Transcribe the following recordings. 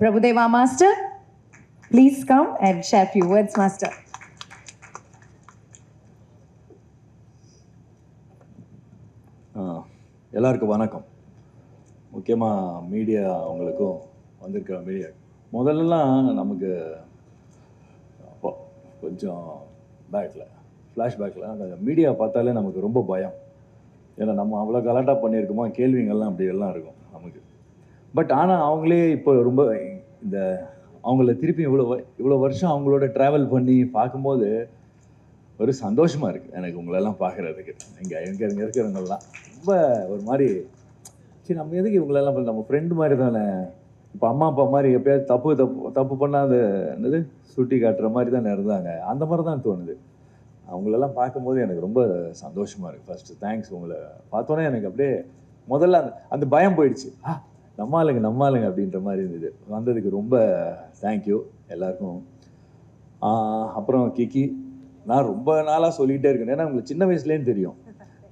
Prabhudeva Master, please come and share few words, Master. எல்லாருக்கும் வணக்கம். முக்கியமாக மீடியா அவங்களுக்கும் வந்திருக்கிற மீடியா முதல்லலாம் நமக்கு அப்போ கொஞ்சம் பேக்கில் ஃப்ளாஷ்பேக்கில் அந்த மீடியா பார்த்தாலே நமக்கு ரொம்ப பயம். ஏன்னா நம்ம அவ்வளோ கலாட்டாக பண்ணியிருக்கோமா? கேள்விங்கள்லாம் அப்படியெல்லாம் இருக்கும் நமக்கு. பட் ஆனால் அவங்களே இப்போ ரொம்ப இந்த அவங்கள திருப்பி இவ்வளோ வ- இவ்வளோ வருஷம் அவங்களோட ட்ராவல் பண்ணி பார்க்கும்போது ஒரு சந்தோஷமாக இருக்குது எனக்கு உங்களெல்லாம் பார்க்குறதுக்கு. இங்கே எங்கே இங்கே இருக்கிறவங்கெல்லாம் ரொம்ப ஒரு மாதிரி சரி நம்ம எதுக்கு இவங்களெல்லாம் பண்ண- நம்ம ஃப்ரெண்டு மாதிரி தானே. இப்போ அம்மா அப்பா மாதிரி எப்பயாவது தப்பு தப்பு தப்பு பண்ணாத என்னது சுட்டி காட்டுற மாதிரி தானே இருந்தாங்க. அந்த மாதிரி தான் தோணுது. அவங்களெல்லாம் பார்க்கும்போது எனக்கு ரொம்ப சந்தோஷமாக இருக்குது ஃபஸ்ட்டு தேங்க்ஸ் உங்களை பார்த்தோன்னே எனக்கு அப்படியே முதல்ல அந்த அந்த பயம் போயிடுச்சு. ஆ நம்ம ஆளுங்க நம்ம ஆளுங்க அப்படின்ற மாதிரி இருந்தது. வந்ததுக்கு ரொம்ப தேங்க்யூ எல்லாருக்கும். அப்புறம் கிக்கி நான் ரொம்ப நாளாக சொல்லிகிட்டே இருக்கேன். ஏன்னா உங்களுக்கு சின்ன வயசுலேன்னு தெரியும்.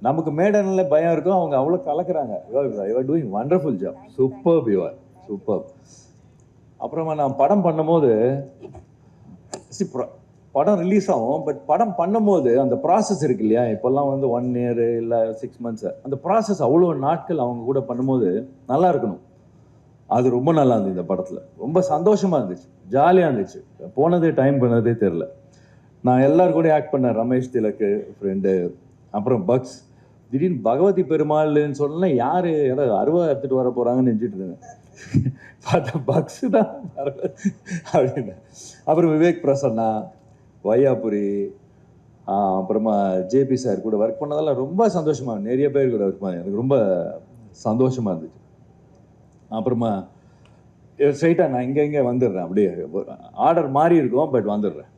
நமக்கு மேடன்ல பயம் இருக்கும். அவங்க அவ்வளோ கலக்குறாங்க. You're doing wonderful job super you're super அப்புறமா நான் படம் பண்ணும்போது படம் ரிலீஸ் ஆகும். பட் படம் பண்ணும்போது அந்த ப்ராசஸ் இருக்கு இல்லையா? இப்போல்லாம் வந்து ஒன் இயர் இல்லை சிக்ஸ் மந்த்ஸ் அந்த ப்ராசஸ் அவ்வளோ நாட்கள் அவங்க கூட பண்ணும்போது நல்லா இருக்கணும். அது ரொம்ப நல்லா இருந்தது இந்த படத்தில். ரொம்ப சந்தோஷமாக இருந்துச்சு. ஜாலியாக இருந்துச்சு. போனதே டைம் பண்ணதே தெரில நான் எல்லாரும் கூட ஆக்ட் பண்ணேன். ரமேஷ் திலக்கு ஃப்ரெண்டு அப்புறம் பக்ஸ். திடீர்னு பகவதி பெருமாள்னு சொன்னா யார்? யாராவது அருவா எடுத்துகிட்டு வர போகிறாங்கன்னு நினச்சிட்டு இருந்தேன். பார்த்தா பக்ஸ் தான். அப்படின்னு. அப்புறம் விவேக் பிரசன்னா வையாபுரி அப்புறமா ஜேபி சார் கூட ஒர்க் பண்ணதெல்லாம் ரொம்ப சந்தோஷமாக நிறைய பேர் கூட ஒர்க் பண்ணேன் எனக்கு ரொம்ப சந்தோஷமாக இருந்துச்சு. அப்புறமா ஸ்ட்ரைட்டாக நான் இங்கே இங்கே வந்துடுறேன். அப்படியே ஆர்டர் மாறி இருக்கும் பட் வந்துடுறேன்.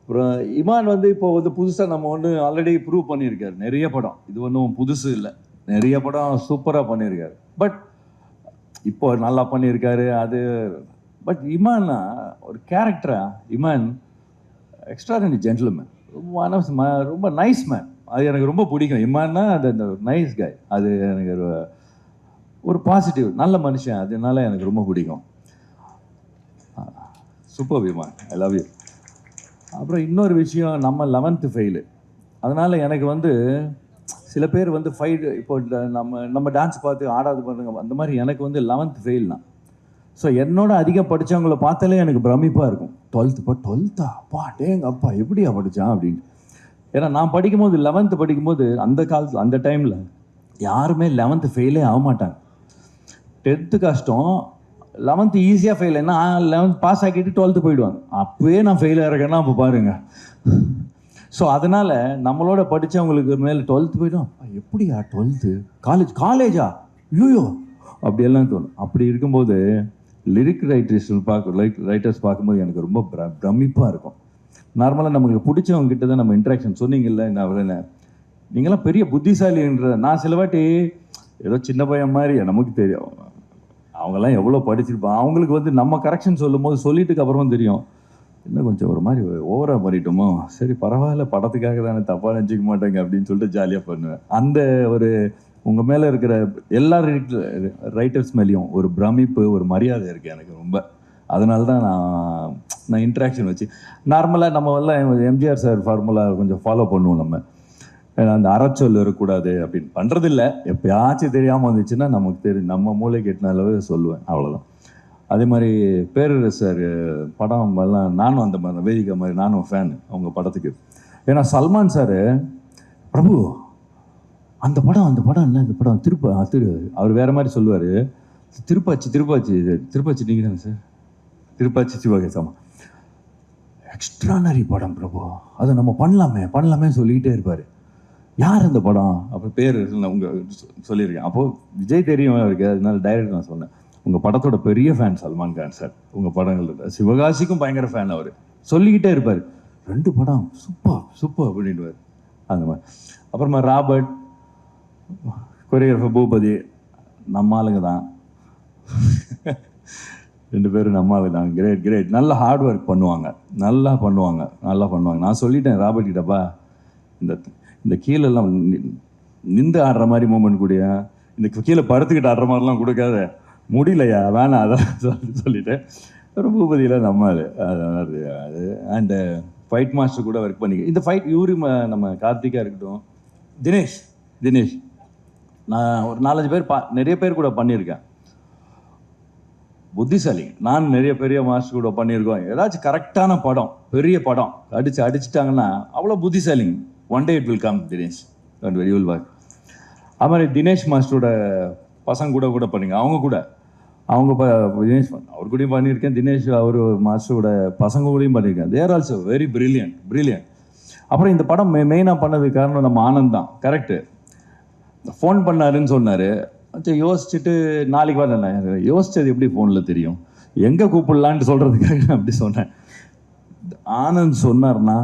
அப்புறம் இமான் வந்து இப்போ வந்து புதுசாக நம்ம ஒன்று ஆல்ரெடி ப்ரூவ் பண்ணியிருக்காரு. நிறைய படம். இது ஒன்றும் புதுசு இல்லை. நிறைய படம் சூப்பராக பண்ணியிருக்காரு. பட் இப்போ நல்லா பண்ணியிருக்காரு அது. பட் இமான்னா ஒரு கேரக்டரா இமான் எக்ஸ்ட்ராடனரி ஜென்டில்மேன் ரொம்ப ரொம்ப நைஸ் மேன் அது எனக்கு ரொம்ப பிடிக்கும். இமான்னா அந்த நைஸ் கை அது எனக்கு ஒரு பாசிட்டிவ் நல்ல மனுஷன். அதனால எனக்கு ரொம்ப பிடிக்கும். சூப்பர் விமான் ஐ லவ் யூ அப்புறம் இன்னொரு விஷயம் நம்ம லெவன்த்து ஃபெயிலு அதனால் எனக்கு வந்து சில பேர் வந்து ஃபைவ் இப்போ நம்ம நம்ம டான்ஸ் பார்த்து ஆடாது பண்ணுங்க அந்த மாதிரி எனக்கு வந்து லெவன்த் தான். ஸோ என்னோட அதிகம் படித்தவங்கள பார்த்தாலே எனக்கு பிரமிப்பாக இருக்கும். டுவெல்த்து இப்போ டுவெல்த்தா அப்பா டேங்க அப்பா எப்படியா படித்தான் அப்படின்ட்டு ஏன்னா நான் படிக்கும்போது லெவன்த்து படிக்கும்போது அந்த காலத்தில் அந்த டைமில் யாருமே லெவன்த்து ஃபெயிலே ஆக மாட்டாங்க டென்த்து கஷ்டம். லெவன்த்து ஈஸியாக ஃபெயில் என்ன லெவன்த் பாஸ் ஆக்கிட்டு டுவெல்த்து போயிடுவாங்க. அப்போயே நான் ஃபெயில் ஆகிறேன்னா அப்போ பாருங்கள் ஸோ அதனால் நம்மளோட படித்தவங்களுக்கு மேலே டுவெல்த்து போயிடும். எப்படியா டுவெல்த்து காலேஜ் காலேஜா ஐயோ அப்படியெல்லாம் தோணும். அப்படி இருக்கும்போது லிரிக் ரைட்டர்ஸ் பார்க்க லைக் ரைட்டர்ஸ் பார்க்கும்போது எனக்கு ரொம்ப பிர பிரமிப்பாக இருக்கும். நார்மலாக நமக்கு பிடிச்சவங்க கிட்ட தான் நம்ம இன்ட்ராக்ஷன் சொன்னீங்கல்ல நான் அவரை நீங்களாம் பெரிய புத்திசாலின்ற நான் சில வாட்டி ஏதோ சின்ன பையன் மாதிரி நமக்கு தெரியும். அவங்கெல்லாம் எவ்வளோ படிச்சிருப்பாங்க? அவங்களுக்கு வந்து நம்ம கரெக்ஷன் சொல்லும்போது சொல்லிட்டுக்கு அப்புறமா தெரியும். இன்னும் கொஞ்சம் ஒரு மாதிரி ஓவராக பண்ணிட்டோமோ சரி பரவாயில்ல படத்துக்காக தானே தப்பாக நினச்சிக்க மாட்டேங்க அப்படின்னு சொல்லிட்டு ஜாலியாக பண்ணுவேன். அந்த ஒரு உங்கள் மேலே இருக்கிற எல்லா ரைட்டர்ஸ் மேலேயும் ஒரு பிரமிப்பு ஒரு மரியாதை இருக்குது எனக்கு ரொம்ப. அதனால தான் நான் நான் இன்ட்ராக்ஷன் வச்சு நார்மலாக நம்ம எல்லாம் எம்ஜிஆர் சார் ஃபார்முலா கொஞ்சம் ஃபாலோ பண்ணுவோம் நம்ம. அந்த அறச்சொல் இருக்கக்கூடாது அப்படின்னு. பண்ணுறதில்ல எப்பயாச்சும் தெரியாமல் வந்துச்சுன்னா நமக்கு தெரியும் நம்ம மூளைக்கு எட்டின அளவு சொல்லுவேன். அவ்வளோதான் அதே மாதிரி பேரரசர் சார் படம் எல்லாம் நானும் அந்த மாதிரி வேதிக்கை மாதிரி நானும் ஃபேன் அவங்க படத்துக்கு. ஏன்னா சல்மான் சார் பிரபு அந்த படம் அந்த படம் என்ன இந்த படம்? திருப்ப திரு அவர் வேறு மாதிரி சொல்லுவார். திருப்பாச்சி திருப்பாச்சி இது திருப்பாச்சி நீங்கள் சார்? திருப்பாச்சி சிவகேசமா எக்ஸ்ட்ரானரி படம் பிரபு. அதை நம்ம பண்ணலாமே பண்ணலாமே சொல்லிக்கிட்டே இருப்பார். யார் அந்த படம்? அப்போ பேர் உங்க சொல்லியிருக்கேன். அப்போது விஜய் தெரியும் அவருக்கு அதனால டைரக்ட் நான் சொன்னேன். உங்கள் படத்தோட பெரிய ஃபேன் சல்மான் கான் சார் உங்கள் படங்கள் சிவகாசிக்கும் பயங்கர ஃபேன் அவர். சொல்லிக்கிட்டே இருப்பார். ரெண்டு படம். சூப்பர் சூப்பர் அப்படின்வார் அந்த மாதிரி. அப்புறமா ராபர்ட் கொரியோகிராஃபர் பூபதி நம்ம ஆளுங்க தான். ரெண்டு பேரும் நம்ம ஆளுங்க தான். கிரேட் கிரேட் நல்லா ஹார்ட் ஒர்க் பண்ணுவாங்க. நல்லா பண்ணுவாங்க. நல்லா பண்ணுவாங்க. நான் சொல்லிட்டேன் ராபர்ட் கிட்டப்பா இந்த இந்த கீழெல்லாம் நி- நிந்து ஆடுற மாதிரி மூமெண்ட் கூடிய? இந்த கீழே படுத்துக்கிட்டு ஆடுற மாதிரிலாம் கொடுக்காத. முடியலையா? வேணாம் அதான் சொல்லி சொல்லிட்டேன். பூபதியில் நம்ம அது அது அது அண்டு ஃபைட் மாஸ்டர் கூட ஒர்க் பண்ணி இந்த ஃபைட் யூரி நம்ம கார்த்திகா இருக்கட்டும். தினேஷ் தினேஷ். நான் ஒரு நாலஞ்சு பேர் பா நிறைய பேர் கூட பண்ணியிருக்கேன். புத்திசாலி. நான் நிறைய பெரிய மாஸ்டர் கூட பண்ணியிருக்கோம். ஏதாச்சும் கரெக்டான படம் பெரிய படம் அடித்து அடிச்சிட்டாங்கன்னா அவ்வளோ புத்திசாலிங்க. One day it will come Dinesh and very will work அது மாதிரி தினேஷ் மாஸ்டரோட பசங்க கூட கூட பண்ணுங்க அவங்க கூட. அவங்க ப தினேஷ் அவர் கூடயும் பண்ணியிருக்கேன் தினேஷ் அவர் மாஸ்டரோட பசங்க கூடயும் பண்ணியிருக்கேன் there also very brilliant brilliant அப்புறம் இந்த படம் மெ மெயினாக பண்ணதுக்கு காரணம் நம்ம ஆனந்த் தான். கரெக்டு ஃபோன் பண்ணாருன்னு சொன்னார். சரி யோசிச்சுட்டு நாளைக்கு வரேன் யோசிச்சது எப்படி ஃபோனில் தெரியும்? எங்கே கூப்பிடலான்ட்டு சொல்கிறதுக்காக நான் அப்படி சொன்னேன். ஆனந்த் சொன்னார்னா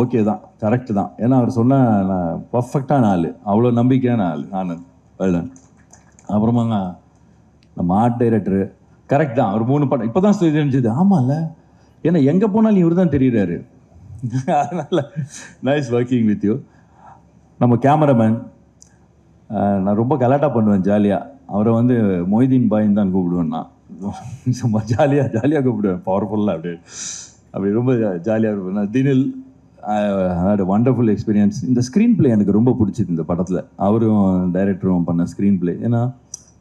ஓகே தான் கரெக்டு தான். ஏன்னா அவர் சொன்ன நான் பர்ஃபெக்டான ஆள். அவ்வளோ நம்பிக்கையான ஆள் ஆனந்த் வெல்டன் அப்புறமாங்க நம்ம ஆர்ட் டைரக்டரு கரெக்ட் தான். அவர் மூணு படம் இப்போ தான் தெரிஞ்சது. ஆமாம்ல ஏன்னா எங்கே போனாலும் இவர் தான் தெரியுறாரு. அதனால் நைஸ் ஒர்க்கிங் வித் யூ நம்ம கேமராமேன் நான் ரொம்ப கலாட்டா பண்ணுவேன் ஜாலியாக அவரை வந்து மொய்தீன் பாயின்னு தான் கூப்பிடுவேன் நான். சும்மா ஜாலியாக ஜாலியாக கூப்பிடுவேன். பவர்ஃபுல்லாக அப்படியே. அப்படி ரொம்ப ஜாலியாக இருப்பேன். நான் தினில் வண்டர்ஃபுல் எக்ஸ்பீரியன்ஸ் இந்த ஸ்க்ரீன் பிளே எனக்கு ரொம்ப பிடிச்சிது இந்த படத்தில். அவரும் டைரக்டரும் பண்ண ஸ்க்ரீன் பிளே ஏன்னா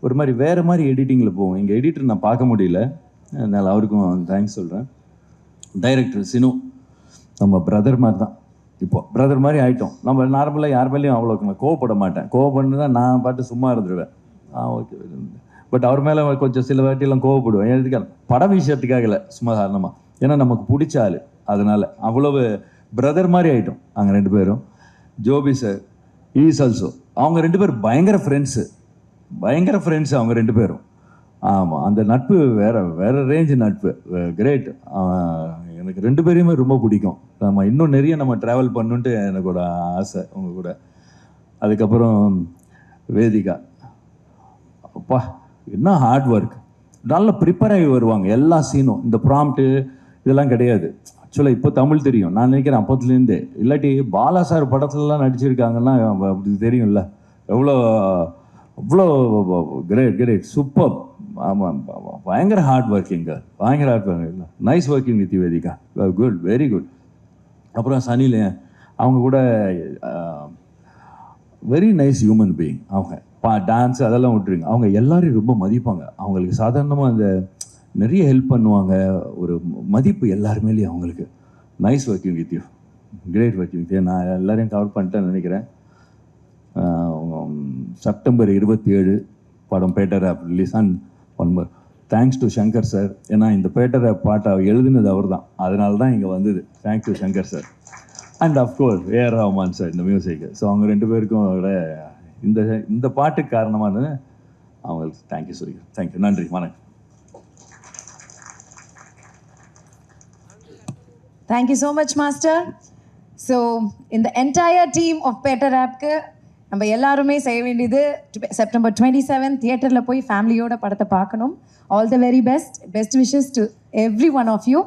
ஒரு மாதிரி வேறு மாதிரி எடிட்டிங்கில் போகும் எங்கள் எடிட்டர் நான் பார்க்க முடியல. அதனால் அவருக்கும் தேங்க்ஸ் சொல்கிறேன் டைரக்டர் சினு நம்ம பிரதர் மாதிரி தான் இப்போ பிரதர் மாதிரி ஆகிட்டோம் நம்ம நார்மலாக யார் மேலேயும் அவ்வளோ நான் கோவப்பட மாட்டேன். கோவப்படுனா நான் பாட்டு சும்மா இருந்துருவேன். ஆ ஓகே பட் அவர் மேலே கொஞ்சம் சில வாட்டியெல்லாம் கோவப்படுவேன். எதுக்காக பட விஷயத்துக்காக இல்லை சும்மா சாதாரணமாக ஏன்னா நமக்கு பிடிச்ச ஆள். அதனால் அவ்வளவு பிரதர் மாதிரி ஆகிட்டோம் அங்கே ரெண்டு பேரும். ஜோபி சார் ஈஸ் ஆல்சோ அவங்க ரெண்டு பேரும் பயங்கர ஃப்ரெண்ட்ஸு பயங்கர ஃப்ரெண்ட்ஸ் அவங்க ரெண்டு பேரும். ஆமாம் அந்த நட்பு வேறு வேறு ரேஞ்சு நட்பு. கிரேட் எனக்கு ரெண்டு பேரையுமே ரொம்ப பிடிக்கும். நம்ம இன்னும் நிறைய நம்ம ட்ராவல் பண்ணுன்ட்டு எனக்கோட ஆசை உங்கள் கூட. அதுக்கப்புறம் வேதிகா. அப்பா என்ன ஹார்ட் ஒர்க் நல்ல ப்ரிப்பேர் ஆகி வருவாங்க எல்லா சீனும் இந்த ப்ராம்ப்ட்டு இதெல்லாம் கிடையாது. ஆக்சுவலாக இப்போ தமிழ் தெரியும். நான் நினைக்கிறேன் அப்பத்துலேருந்தே. இல்லாட்டி பாலா சார் படத்துலலாம் நடிச்சிருக்காங்கன்னா அப்படி தெரியும்ல. எவ்வளோ அவ்வளோ கிரேட் கிரேட் சூப்பர் ஆமாம் பயங்கர ஹார்ட் ஒர்க்கிங்க பயங்கர hard working nice working with Vedhika good very good அப்புறம் சனியில் அவங்க கூட வெரி நைஸ் ஹியூமன் பீயிங் அவங்க பா டான்ஸ் அதெல்லாம் விட்டுருங்க. அவங்க எல்லாரையும் ரொம்ப மதிப்பாங்க. அவங்களுக்கு சாதாரணமாக அந்த நிறைய ஹெல்ப் பண்ணுவாங்க. ஒரு மதிப்பு எல்லாருமேலேயும் அவங்களுக்கு. Nice working with you great working with you நான் எல்லாரையும் கவர் பண்ணிட்டேன்னு நினைக்கிறேன். செப்டம்பர் இருபத்தி ஏழு படம் Petta Rap release and one more thanks to Shankar sir ஏன்னா இந்த பேட்டர் ஆப் பாட்டை எழுதினது அவர் தான் அதனால தான் இங்கே வந்தது. Thanks to Shankar sir and of course AR Rahman sir இந்த மியூசிக்கு ஸோ அவங்க ரெண்டு பேருக்கும் இந்த இந்த பாட்டுக்கு காரணமானது அவங்களுக்கு. தேங்க்யூ சொல்லி தேங்க்யூ நன்றி. வணக்கம். Thank you so much master so இந்த the டீம் ஆஃப் பேட்டர் ஆப்க்கு நம்ம எல்லாருமே செய்ய வேண்டியது செப்டம்பர் டுவெண்ட்டி செவன் தியேட்டரில் போய் ஃபேமிலியோட படத்தை பார்க்கணும். All the very best best wishes to every one of you